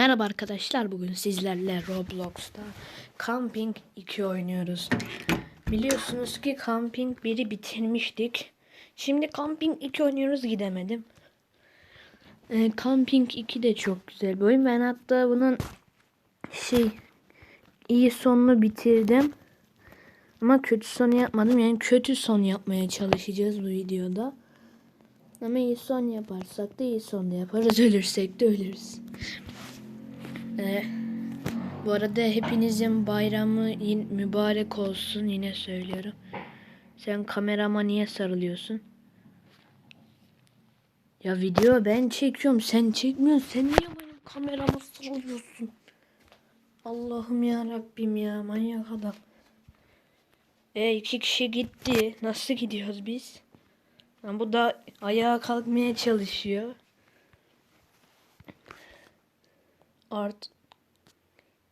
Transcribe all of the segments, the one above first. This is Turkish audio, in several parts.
Merhaba arkadaşlar bugün sizlerle Roblox'ta Camping 2 oynuyoruz. Biliyorsunuz ki Camping 1'i bitirmiştik. Şimdi Camping 2 oynuyoruz gidemedim. Ee, Camping 2 de çok güzel bir oyun. Ben hatta bunun şey iyi sonunu bitirdim. Ama kötü sonu yapmadım. Yani kötü son yapmaya çalışacağız bu videoda. Ama iyi son yaparsak da iyi son da yaparız. Ölürsek de ölürüz. Ee, bu arada hepinizin bayramı mübarek olsun yine söylüyorum. Sen kamerama niye sarılıyorsun? Ya video ben çekiyorum sen çekmiyorsun. Sen niye benim kamerama sarılıyorsun? Allah'ım ya Rabbim ya manyak adam. E iki kişi gitti. Nasıl gidiyoruz biz? Ha, bu da ayağa kalkmaya çalışıyor. Art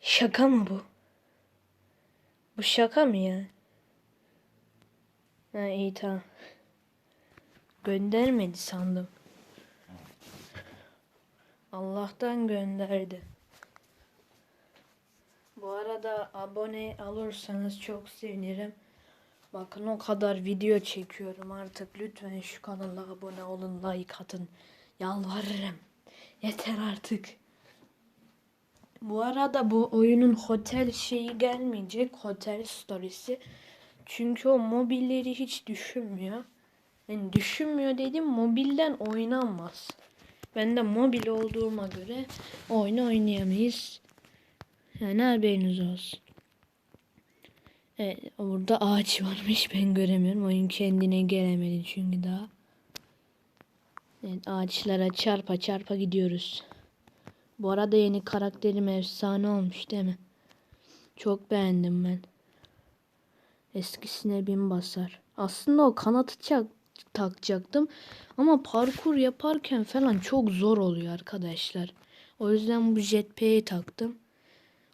Şaka mı bu? Bu şaka mı ya? Ha iyi tamam. Göndermedi sandım. Allah'tan gönderdi. Bu arada abone alırsanız çok sevinirim. Bakın o kadar video çekiyorum artık. Lütfen şu kanala abone olun, like atın. Yalvarırım. Yeter artık. Bu arada bu oyunun hotel şeyi gelmeyecek. Hotel storiesi. Çünkü o mobilleri hiç düşünmüyor. Yani düşünmüyor dedim mobilden oynanmaz. Ben de mobil olduğuma göre oyunu oynayamayız. Yani haberiniz olsun. Evet, orada ağaç varmış ben göremiyorum. Oyun kendine gelemedi çünkü daha. Evet, ağaçlara çarpa çarpa gidiyoruz. Bu arada yeni karakterim efsane olmuş değil mi? Çok beğendim ben. Eskisine bin basar. Aslında o kanatı çak, takacaktım. Ama parkur yaparken falan çok zor oluyor arkadaşlar. O yüzden bu jetpack'i taktım.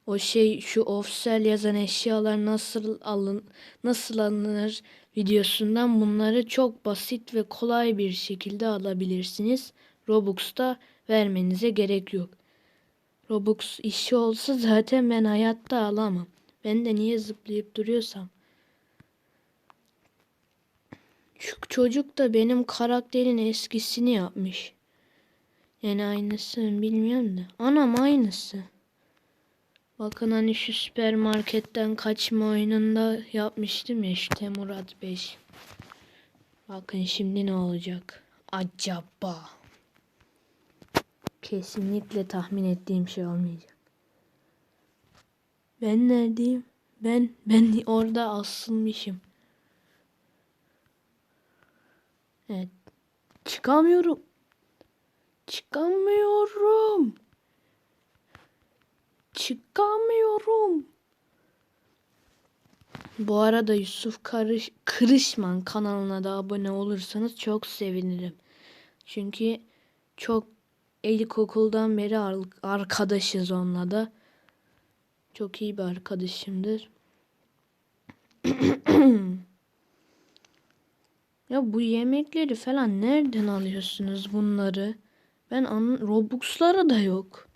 O şey şu offsel yazan eşyalar nasıl alın nasıl alınır videosundan bunları çok basit ve kolay bir şekilde alabilirsiniz. Robux'ta vermenize gerek yok. Robux işi olsa zaten ben hayatta alamam. Ben de niye zıplayıp duruyorsam. Şu çocuk da benim karakterin eskisini yapmış. Yani aynısını bilmiyorum da. Anam aynısı. Bakın hani şu süpermarketten kaçma oyununda yapmıştım ya işte Murat 5. Bakın şimdi ne olacak? Acaba. Kesinlikle tahmin ettiğim şey olmayacak. Ben neredeyim? Ben ben orada asılmışım. Evet. Çıkamıyorum. Çıkamıyorum. Çıkamıyorum. Bu arada Yusuf Karış, Kırışman kanalına da abone olursanız çok sevinirim. Çünkü çok ilkokuldan beri ar- arkadaşız onunla da. Çok iyi bir arkadaşımdır. ya bu yemekleri falan nereden alıyorsunuz bunları? Ben Robux'lara da yok.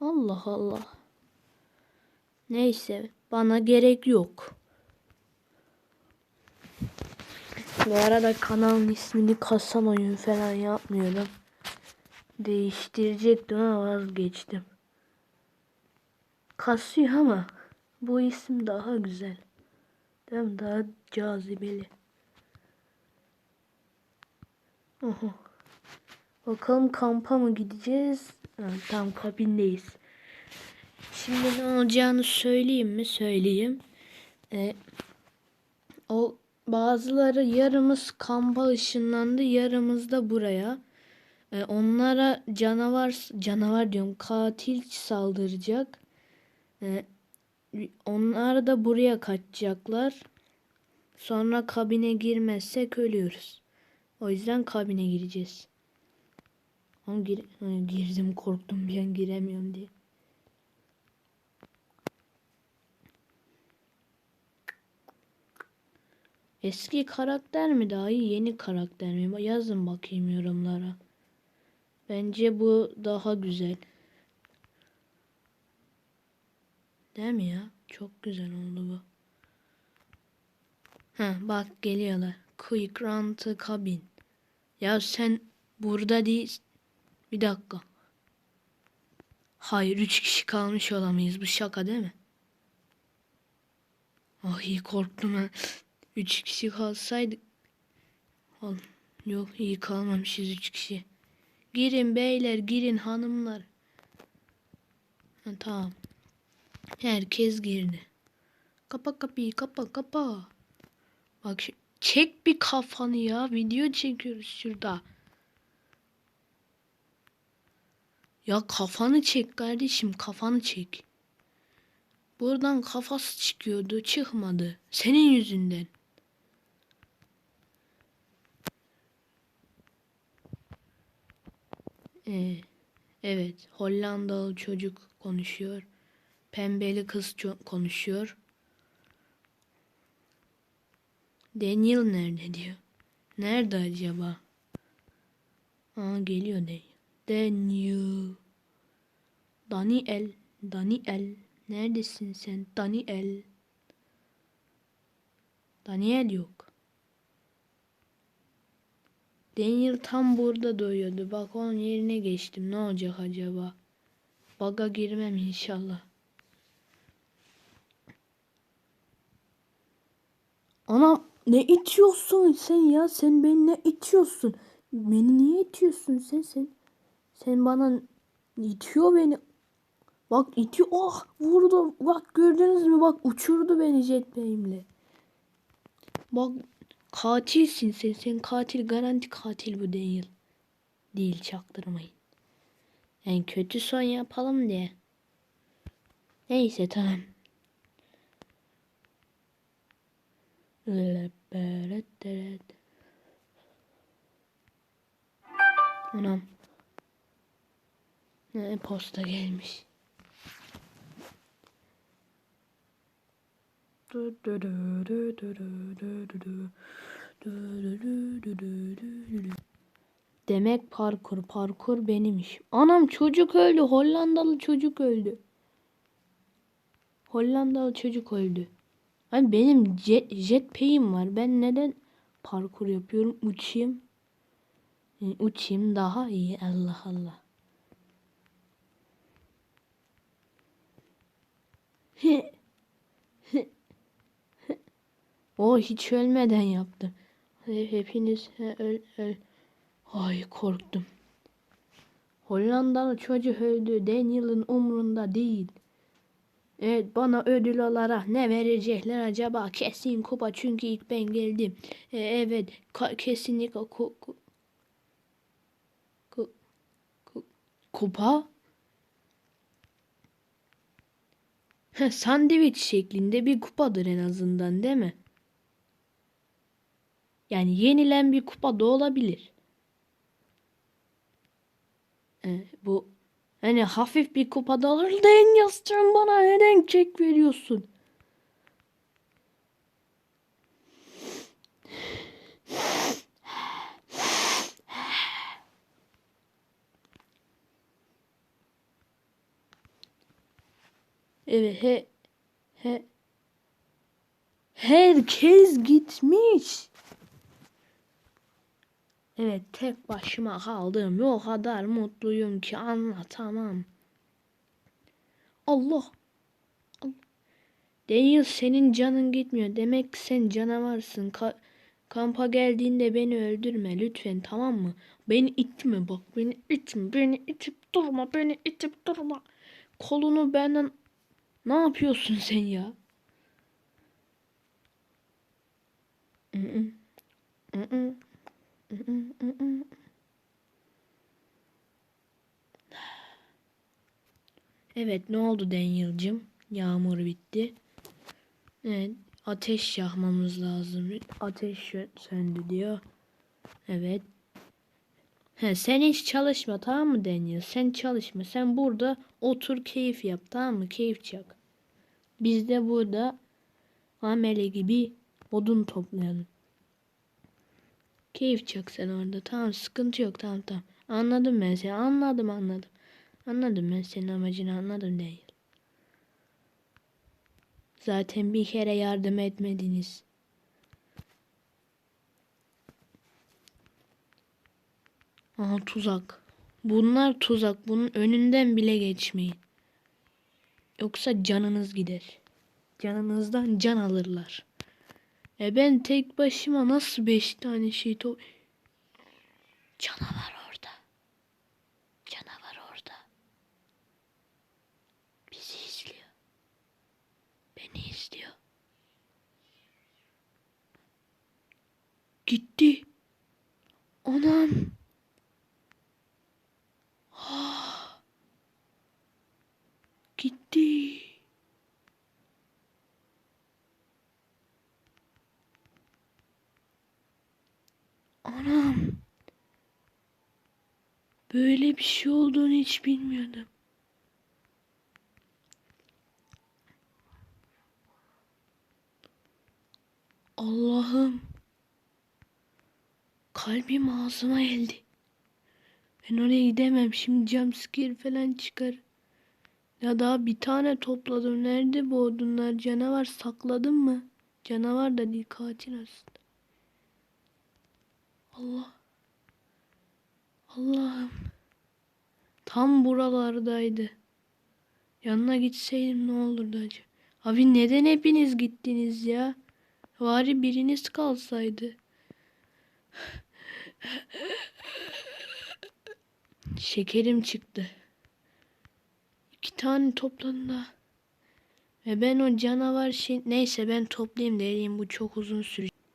Allah Allah. Neyse bana gerek yok. Bu arada kanalın ismini kasan oyun falan yapmıyorum. Değiştirecektim ama vazgeçtim. Kasıyor ama bu isim daha güzel. Değil mi? Daha cazibeli. Oho. Bakalım kampa mı gideceğiz? Ha, tam kabindeyiz. Şimdi ne olacağını söyleyeyim mi? Söyleyeyim. Ee, o bazıları yarımız kampa ışınlandı, yarımız da buraya. Ee, onlara canavar canavar diyorum katil saldıracak. Ee, onlar da buraya kaçacaklar. Sonra kabine girmezsek ölüyoruz. O yüzden kabine gireceğiz. Ama gir ha, girdim korktum bir an giremiyorum diye. Eski karakter mi daha iyi yeni karakter mi? Yazın bakayım yorumlara. Bence bu daha güzel. Değil mi ya? Çok güzel oldu bu. Ha bak geliyorlar. Quick run to cabin. Ya sen burada değil. Bir dakika. Hayır üç kişi kalmış olamayız. Bu şaka değil mi? Ay korktum ha. Üç kişi kalsaydık. Al. Yok iyi kalmamışız üç kişi. Girin beyler girin hanımlar. Ha, tamam. Herkes girdi. Kapa kapıyı kapa kapa. Bak çek bir kafanı ya. Video çekiyoruz şurada. Ya kafanı çek kardeşim kafanı çek. Buradan kafası çıkıyordu çıkmadı. Senin yüzünden. Ee, evet Hollandalı çocuk konuşuyor. Pembeli kız konuşuyor. Daniel nerede diyor. Nerede acaba? Aa geliyor Daniel. Daniel. Daniel. Daniel. Neredesin sen? Daniel. Daniel yok. Daniel tam burada doyuyordu. Bak onun yerine geçtim. Ne olacak acaba? Baga girmem inşallah. Anam ne itiyorsun sen ya? Sen beni ne itiyorsun? Beni niye itiyorsun sen sen? Sen bana itiyor beni. Bak itiyor. Oh vurdu. Bak gördünüz mü? Bak uçurdu beni jetpack'imle. Bak katilsin sen. Sen katil garanti katil bu değil. Değil çaktırmayın. En kötü son yapalım diye. Neyse tamam. Anam. Ne posta gelmiş. Demek parkur parkur benim iş. Anam çocuk öldü. Hollandalı çocuk öldü. Hollandalı çocuk öldü. Hani benim jet, jetpack'im var. Ben neden parkur yapıyorum? Uçayım. Yani uçayım daha iyi. Allah Allah. O hiç ölmeden yaptım. Hepiniz öl öl. Ay korktum. Hollandalı çocuk öldü. Daniel'ın umrunda değil. Evet bana ödül olarak ne verecekler acaba? Kesin kupa çünkü ilk ben geldim. E, evet kesinlikle ku, ku, ku, ku, kupa. Sandviç şeklinde bir kupadır en azından değil mi? Yani yenilen bir kupa da olabilir. E, bu Hani hafif bir kupada olur da en yastırın bana neden kek veriyorsun? Evet he he herkes gitmiş. Evet tek başıma kaldım. O kadar mutluyum ki anlatamam. Allah. Allah. Daniel senin canın gitmiyor. Demek sen canavarsın. Ka kampa geldiğinde beni öldürme lütfen tamam mı? Beni itme bak beni itme. Beni itip durma. Beni itip durma. Kolunu benden ne yapıyorsun sen ya? Mm -mm. Evet ne oldu Daniel'cım? Yağmur bitti. Evet ateş yakmamız lazım. Ateş söndü diyor. Evet. He, sen hiç çalışma tamam mı Daniel? Sen çalışma. Sen burada otur keyif yap tamam mı? Keyif çak. Biz de burada amele gibi odun toplayalım. Keyif çak sen orada. Tamam sıkıntı yok tamam tamam. Anladım ben seni. Anladım anladım. Anladım ben senin amacını anladım değil. Zaten bir kere yardım etmediniz. Aha tuzak. Bunlar tuzak. Bunun önünden bile geçmeyin. Yoksa canınız gider. Canınızdan can alırlar. E ben tek başıma nasıl beş tane şey to... Canavar orada. Canavar orada. Bizi izliyor. Beni izliyor. Gitti. Anam. Ah. Gitti. Anam. Böyle bir şey olduğunu hiç bilmiyordum. Allah'ım. Kalbim ağzıma geldi. Ben oraya gidemem. Şimdi jumpscare falan çıkar. Ya daha bir tane topladım. Nerede bu odunlar? Canavar sakladın mı? Canavar da değil katil aslında. Allah. Allah'ım. Tam buralardaydı. Yanına gitseydim ne olurdu acaba? Abi neden hepiniz gittiniz ya? Bari biriniz kalsaydı. Şekerim çıktı. İki tane topladım da. Ve ben o canavar şey... Neyse ben toplayayım da bu çok uzun sürecek.